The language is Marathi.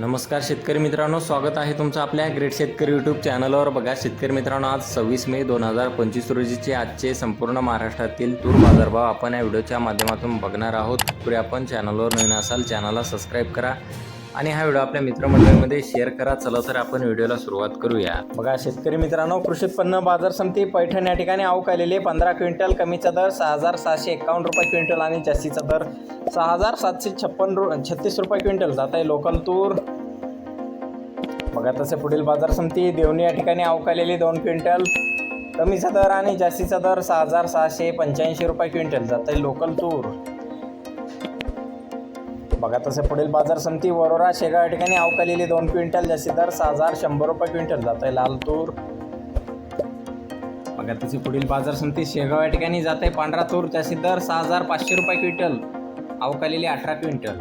नमस्कार शेतकरी मित्रांनो स्वागत आहे तुमचं आपल्या ग्रेट शेतकरी यूट्यूब चॅनलवर. बघा शेतकरी मित्रांनो आज सव्वीस मे दोन हजार पंचवीस रोजीचे आजचे संपूर्ण महाराष्ट्रातील तूर बाजारभाव आपण या व्हिडिओच्या माध्यमातून बघणार आहोत. पुढे आपण चॅनलवर नवीन असाल चॅनलला सबस्क्राईब करा. आणि हा व्हिडिओ आपल्या मित्रमंडळीमध्ये शेअर करा. चला तर आपण व्हिडिओला सुरुवात करूया. बघा शेतकरी मित्रांनो कृषी उत्पन्न बाजार समिती पैठण या ठिकाणी आवक पंधरा क्विंटल कमीचा दर सहा हजार सहाशे एकावन्न रुपये क्विंटल आणि जास्तीचा दर सहा हजार सातशे छप्पन रु छत्तीस रुपये क्विंटल. जात आहे लोकल तूर. बघा तसे पुढील बाजार समिती देवणी या ठिकाणी आवक दोन क्विंटल कमीचा दर आणि जास्तीचा दर सहा हजार सहाशे पंच्याऐंशी रुपये क्विंटल. जात आहे लोकल तूर. बघा तसे पुढील बाजार समिती वरोरा शेगाव या ठिकाणी अवकालेली दोन क्विंटल जास्ती दर सहा हजार शंभर रुपये क्विंटल जात आहे. लाल तूर. बघा तसे पुढील बाजार समिती शेगाव या ठिकाणी जात आहे. पांढरा तूर जास्ती दर सहा हजार पाचशे रुपये क्विंटल अवकालेली अठरा क्विंटल.